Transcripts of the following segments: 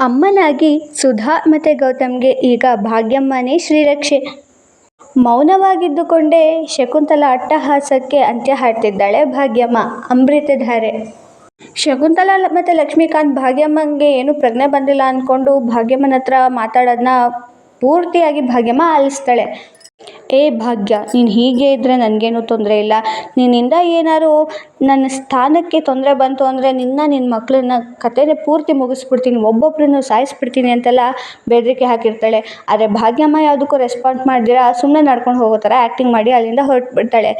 ಅಮ್ಮನಾಗಿ ಸುಧಾ ಮತ್ತು ಗೌತಮ್ಗೆ ಈಗ ಭಾಗ್ಯಮ್ಮನೇ ಶ್ರೀರಕ್ಷೆ. ಮೌನವಾಗಿದ್ದುಕೊಂಡೇ ಶಕುಂತಲ ಅಟ್ಟಹಾಸಕ್ಕೆ ಅಂತ್ಯ ಹಾಡ್ತಿದ್ದಾಳೆ ಭಾಗ್ಯಮ್ಮ, ಅಮೃತಧಾರೆ. ಶಕುಂತಲಾ ಮತ್ತು ಲಕ್ಷ್ಮೀಕಾಂತ್ ಭಾಗ್ಯಮ್ಮಂಗೆ ಏನು ಪ್ರಜ್ಞೆ ಬಂದಿಲ್ಲ ಅಂದ್ಕೊಂಡು ಭಾಗ್ಯಮ್ಮನ ಹತ್ರ ಮಾತಾಡೋದನ್ನ ಪೂರ್ತಿಯಾಗಿ ಭಾಗ್ಯಮ್ಮ ಆಲಿಸ್ತಾಳೆ. ಏ ಭಾಗ್ಯ, ನೀನು ಹೀಗೆ ಇದ್ದರೆ ನನಗೇನು ತೊಂದರೆ ಇಲ್ಲ. ನಿನ್ನಿಂದ ಏನಾದ್ರು ನನ್ನ ಸ್ಥಾನಕ್ಕೆ ತೊಂದರೆ ಬಂತು ಅಂದರೆ ನಿನ್ನ ನಿನ್ನ ಮಕ್ಕಳನ್ನ ಕಥೆನೇ ಪೂರ್ತಿ ಮುಗಿಸ್ಬಿಡ್ತೀನಿ ಒಬ್ಬೊಬ್ಬರನ್ನು ಸಾಯಿಸ್ಬಿಡ್ತೀನಿ ಅಂತೆಲ್ಲ ಬೆದರಿಕೆ ಹಾಕಿರ್ತಾಳೆ. ಆದರೆ ಭಾಗ್ಯಮ್ಮ ಯಾವುದಕ್ಕೂ ರೆಸ್ಪಾನ್ಸ್ ಮಾಡ್ದಿರ ಸುಮ್ಮನೆ ನಡ್ಕೊಂಡು ಹೋಗೋ ಥರ ಆ್ಯಕ್ಟಿಂಗ್ ಮಾಡಿ ಅಲ್ಲಿಂದ ಹೊರಟ್ಬಿಡ್ತಾಳೆ.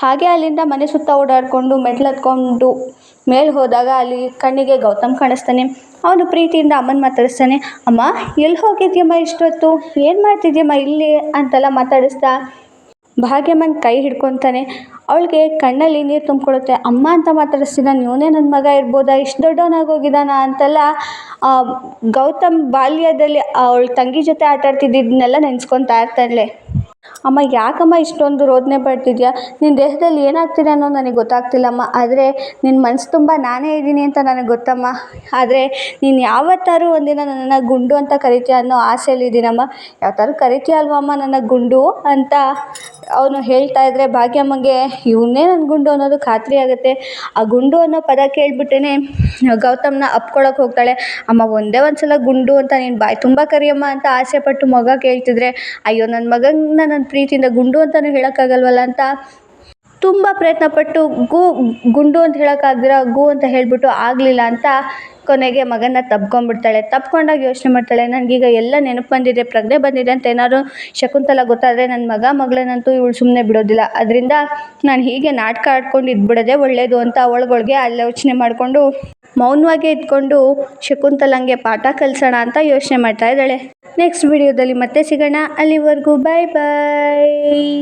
ಹಾಗೆ ಅಲ್ಲಿಂದ ಮನೆ ಸುತ್ತ ಓಡಾಡಿಕೊಂಡು ಮೆಟ್ಲು ಹತ್ಕೊಂಡು ಮೇಲೆ ಹೋದಾಗ ಅಲ್ಲಿ ಕಣ್ಣಿಗೆ ಗೌತಮ್ ಕಾಣಿಸ್ತಾನೆ. ಅವನು ಪ್ರೀತಿಯಿಂದ ಅಮ್ಮನ ಮಾತಾಡಿಸ್ತಾನೆ, ಅಮ್ಮ ಎಲ್ಲಿ ಹೋಗಿದ್ಯಮ್ಮ ಇಷ್ಟೊತ್ತು? ಏನು ಮಾಡ್ತಿದ್ಯಮ್ಮ ಇಲ್ಲಿ? ಅಂತೆಲ್ಲ ಮಾತಾಡಿಸ್ತಾ ಭಾಗ್ಯಮ್ಮನ ಕೈ ಹಿಡ್ಕೊತಾನೆ. ಅವಳಿಗೆ ಕಣ್ಣಲ್ಲಿ ನೀರು ತುಂಬಿಕೊಳ್ಳುತ್ತೆ. ಅಮ್ಮ ಅಂತ ಮಾತಾಡಿಸ್ತಿದ್ದಾನೆ ಇವನೇ ನನ್ನ ಮಗ ಇರ್ಬೋದಾ? ಇಷ್ಟು ದೊಡ್ಡವನಾಗೋಗಿದ್ದಾನ ಅಂತೆಲ್ಲ ಗೌತಮ್ ಬಾಲ್ಯದಲ್ಲಿ ಅವಳ ತಂಗಿ ಜೊತೆ ಆಟಾಡ್ತಿದ್ದಿದ್ದನ್ನೆಲ್ಲ ನೆನೆಸ್ಕೊತಾ ಇರ್ತಾಳೆ. ಅಮ್ಮ, ಯಾಕಮ್ಮ ಇಷ್ಟೊಂದು ರೋದನೆ ಪಡ್ತಿದ್ಯಾ? ನಿನ್ನ ದೇಹದಲ್ಲಿ ಏನಾಗ್ತಿದೆ ಅನ್ನೋದು ನನಗೆ ಗೊತ್ತಾಗ್ತಿಲ್ಲಮ್ಮ. ಆದರೆ ನಿನ್ನ ಮನಸ್ಸು ತುಂಬ ನಾನೇ ಇದ್ದೀನಿ ಅಂತ ನನಗೆ ಗೊತ್ತಮ್ಮ. ಆದರೆ ನೀನು ಯಾವತ್ತಾರು ಒಂದಿನ ನನ್ನನ್ನು ಗುಂಡು ಅಂತ ಕರಿತೀಯ ಅನ್ನೋ ಆಸೆಯಲ್ಲಿದ್ದೀನಮ್ಮ ಯಾವತ್ತಾರು ಕರಿತೀಯ ಅಲ್ವಾ ಅಮ್ಮ ನನ್ನ ಗುಂಡು ಅಂತ? ಅವನು ಹೇಳ್ತಾ ಇದ್ದರೆ ಭಾಗ್ಯಮ್ಮಗೆ, ಇವನೇ ನನ್ನ ಗುಂಡು ಅನ್ನೋದು ಖಾತ್ರಿ ಆಗುತ್ತೆ. ಆ ಗುಂಡು ಅನ್ನೋ ಪದ ಕೇಳ್ಬಿಟ್ಟೇ ಗೌತಮ್ನ ಅಪ್ಕೊಳಕ್ಕೆ ಹೋಗ್ತಾಳೆ. ಅಮ್ಮ, ಒಂದೇ ಒಂದು ಸಲ ಗುಂಡು ಅಂತ ನೀನು ಬಾಯಿ ತುಂಬ ಕರಿಯಮ್ಮ ಅಂತ ಆಸೆ ಪಟ್ಟು ಮಗ ಕೇಳ್ತಿದ್ರೆ, ಅಯ್ಯೋ ನನ್ನ ಮಗನ ನನ್ನ ಪ್ರೀತಿಯಿಂದ ಗುಂಡು ಅಂತಲೂ ಹೇಳೋಕ್ಕಾಗಲ್ವಲ್ಲ ಅಂತ ತುಂಬ ಪ್ರಯತ್ನಪಟ್ಟು ಗು, ಗುಂಡು ಅಂತ ಹೇಳೋಕ್ಕಾಗ್ದಿರ ಗು ಅಂತ ಹೇಳಿಬಿಟ್ಟು ಆಗಲಿಲ್ಲ ಅಂತ ಕೊನೆಗೆ ಮಗನ ತಬ್ಕೊಂಡ್ಬಿಡ್ತಾಳೆ ತಬ್ಕೊಂಡಾಗ ಯೋಚನೆ ಮಾಡ್ತಾಳೆ ನನಗೀಗ ಎಲ್ಲ ನೆನಪು ಬಂದಿದೆ, ಪ್ರಜ್ಞೆ ಬಂದಿದೆ ಅಂತ ಏನಾದ್ರು ಶಕುಂತಲ ಗೊತ್ತಾದರೆ ನನ್ನ ಮಗ ಮಗಳನ್ನಂತೂ ಇವಳು ಸುಮ್ಮನೆ ಬಿಡೋದಿಲ್ಲ. ಅದರಿಂದ ನಾನು ಹೀಗೆ ನಾಟಕ ಆಡ್ಕೊಂಡು ಇದ್ಬಿಡೋದೇ ಒಳ್ಳೆಯದು ಅಂತ ಒಳಗೊಳಗೆ ಯೋಚನೆ ಮಾಡಿಕೊಂಡು ಮೌನವಾಗೇ ಇದ್ಕೊಂಡು ಶಕುಂತಲಂಗೆ ಪಾಠ ಕಲಿಸೋಣ ಅಂತ ಯೋಚನೆ ಮಾಡ್ತಾ ಇದ್ದಾಳೆ. ನೆಕ್ಸ್ಟ್ ವಿಡಿಯೋದಲ್ಲಿ ಮತ್ತೆ ಸಿಗೋಣ. ಅಲ್ಲಿವರೆಗೂ ಬಾಯ್ ಬಾಯ್